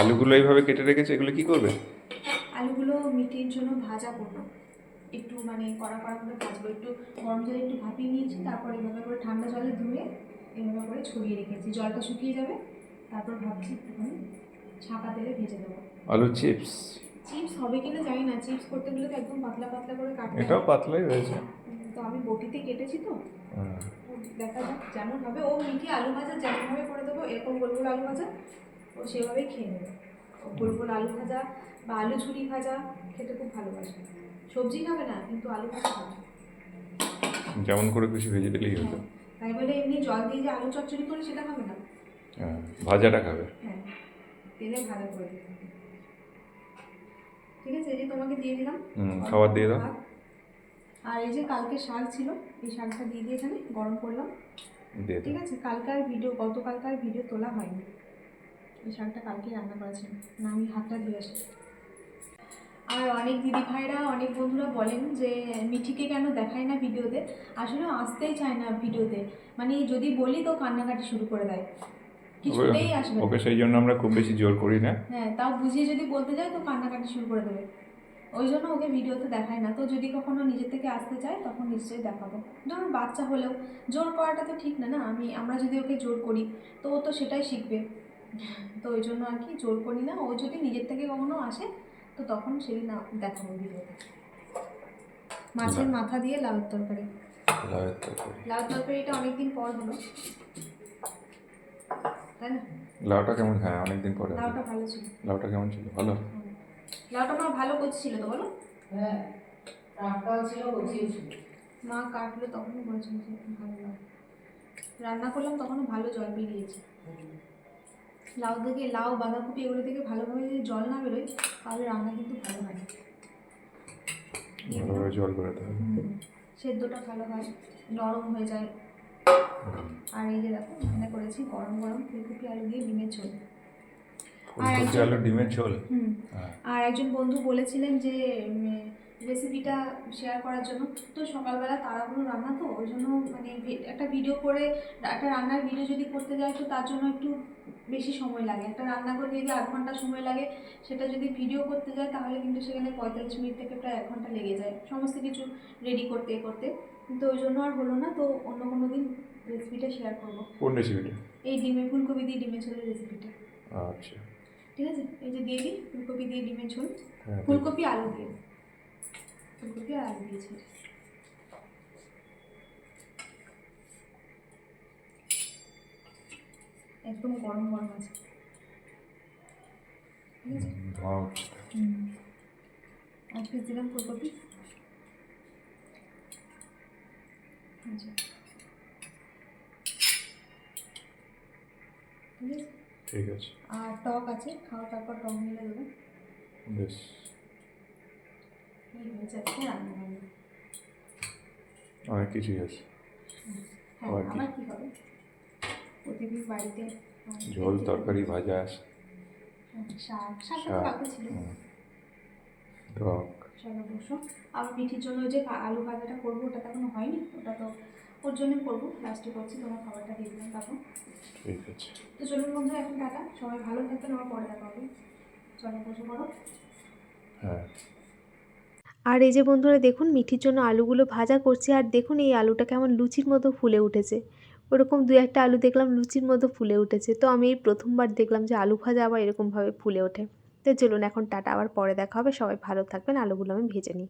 আলুগুলো এইভাবে কেটে রেখেছে? এগুলো কি করবে? আলুগুলো মিটির জন্য ভাজা করব। একটু মানে কড়া কড়া করে ভাজবো। একটু গরম জলে একটু ভাপিয়ে নিয়েছি তারপর এভাবে করে ঠান্ডা জলে ধুয়ে এভাবে করে ছড়িয়ে রেখেছি। জলটা শুকিয়ে যাবে তারপর ভাবছি একটুখানি ছাঁকা তেলে ভেজে দেবো। আলু চিপস? চিপস হবে কিনা জানি না। চিপস করতে গেলে তো একদম পাতলা পাতলা করে কাটতে এটাও। পাতলাই হয়েছে। তো আমি বটিতে কেটেছি তো। দেখা যাক যেমন হবে। ও মিঠি আলু ভাজা যেমনভাবে করে দেবো এরকম গোল গোল আলু ভাজা। ও সেভাবেই খেয়ে নেবে। গোল গোল আলু ভাজা বা আলু ঝুরি ভাজা খেতে খুব ভালোবাসে। সবজি খাবে না কিন্তু আলু ভাজা খাবে। যেমন করে খুশি ভেজে দিলেই হতো তাই বলে এমনি জল দিয়ে যে আলু চচ্চড়ি করি সেটা খাবে না। হ্যাঁ ভাজাটা খাবে। হ্যাঁ তেলে ভাজা করে দিতে ঠিক আছে এই যে তোমাকে দিয়ে দিলাম। খাবার দিয়ে দাও। আর এই যে কালকে শাক ছিল এই শাকটা দিয়ে দিয়ে এখানে গরম করলাম। ঠিক আছে কালকার ভিডিও গতকালকার ভিডিও তোলা হয়নি। এই শাকটা কালকে রান্না করেছেন। না আমি হাতটা ধুয়ে আসি আর অনেক দিদি ভাইরা অনেক বন্ধুরা বলেন যে মিঠিকে কেন দেখায় না ভিডিওতে? আসলে আসতেই চায় না ভিডিওতে। মানে যদি বলি তো কান্নাকাটি শুরু করে দেয়। কিছুতেই আসবে ওকে সেই জন্য আমরা খুব বেশি জোর করি না। হ্যাঁ তাও বুঝিয়ে যদি বলতে যাই তো কান্নাকাটি শুরু করে দেবে। ওই জন্য ওকে ভিডিওতে দেখায় না। তো যদি কখনো নিজের থেকে আসতে চায় তখন নিশ্চয়ই দেখাবো। ধরুন বাচ্চা হলেও জোর করাটা তো ঠিক না না? আমি আমরা যদি ওকে জোর করি তো ও তো সেটাই শিখবে। তো ওই জন্য আর কি জোর করি না। ও যদি নিজের থেকে কখনো আসে তো তখন সেদিন না দেখাবো ভিডিওতে মাছের মাথা দিয়ে লাউয়ের তরকারি। লাউয়ের তরকারি। লাউয়ের তরকারিটা অনেকদিন পর হলো। তাই না? লাউটা কেমন হ্যাঁ অনেকদিন পরে লাউটা ভালো ছিল। লাউটা কেমন ছিল? ভালো? লাউটা মা ভালো করছিল তো বলো? হ্যাঁ টাটকাও ছিল কচিও ছিল। মা কাটলো তখনও বলছিল ভালো লাগে। রান্না করলাম তখনও ভালো জল বেরিয়েছে। লাউ থেকে লাউ বাঁধাকপি এগুলো থেকে ভালোভাবে যদি জল না বেরোয় তাহলে রান্না কিন্তু ভালো হয় জল বেরোতে। সেদ্ধটা ভালো হয় নরম হয়ে যায়। আর এই যে দেখো রান্না করেছি গরম গরম ফুলকপি আলু দিয়ে ডিমের ঝোল। আর একজন- আলু ডিমের ঝোল? হুম। হ্যাঁ। আর একজন বন্ধু বলেছিলেন যে রেসিপিটা শেয়ার করার জন্য। তো সকালবেলা তাড়াহুড়ো রান্না তো ওই জন্য মানে একটা ভিডিও করে একটা রান্নার ভিডিও যদি করতে যাই তো তার জন্য একটু বেশি সময় লাগে। একটা রান্না করতে যদি আধ ঘণ্টা সময় লাগে সেটা যদি ভিডিও করতে যায় তাহলে কিন্তু সেখানে পঁয়তাল্লিশ মিনিট থেকে প্রায় এক ঘণ্টা লেগে যায়। সমস্ত কিছু রেডি করতে করতে। কিন্তু ওই জন্য আর হলো না তো অন্য কোনো দিন রেসিপিটা শেয়ার করব। কোন রেসিপিটা এই ডিমে ফুলকপি দিয়ে ডিমের ঝোলের রেসিপিটা আচ্ছা। ঠিক আছে? এই যে দিয়ে দিই ফুলকপি দিয়ে ডিমের ঝোল। হ্যাঁ ফুলকপি আলু দিয়ে। ফুলকপি আর আলু দিয়েছি। একদম গরম গরম আছে। ঠিক আছে? এক পিস দিলাম ফুলকপি? আচ্ছা। ঠিক আছে? আর টক আছে খাওয়া তারপর টক মিলে দেবো। বেশ। অনেক কিছুই আছে। হ্যাঁ আবার কি? কি হবে? প্রতিদিন বাড়িতে ঝোল তরকারি ভাজা শাক শাকটা কালকে ছিল। হুম। টক। চলো বসো। আবার পিঠির জন্য ওই যে আলু ভাজাটা করব ওটা তো এখনও হয়নি ওটা তো ওর জন্য করব। লাস্টে করছি তোমার খাবারটা দিয়ে দিলাম তারপর। ঠিক আছে। তো চলুন বন্ধু এখন টাটা। সবাই ভালো থাকবেন আমার পরে দেখা হবে। চলো বসে পড়ো হ্যাঁ। আর এই যে বন্ধুরা দেখুন মিঠির জন্য আলুগুলো ভাজা করছি আর দেখুন এই আলুটা কেমন লুচির মতো ফুলে উঠেছে। ওরকম দু একটা আলু দেখলাম লুচির মতো ফুলে উঠেছে। তো আমি এই প্রথমবার দেখলাম যে আলু ভাজা আবার এরকমভাবে ফুলে ওঠে। তো চলুন এখন টাটা, আবার পরে দেখা হবে। সবাই ভালো থাকবেন, আলুগুলো আমি ভেজে নিই।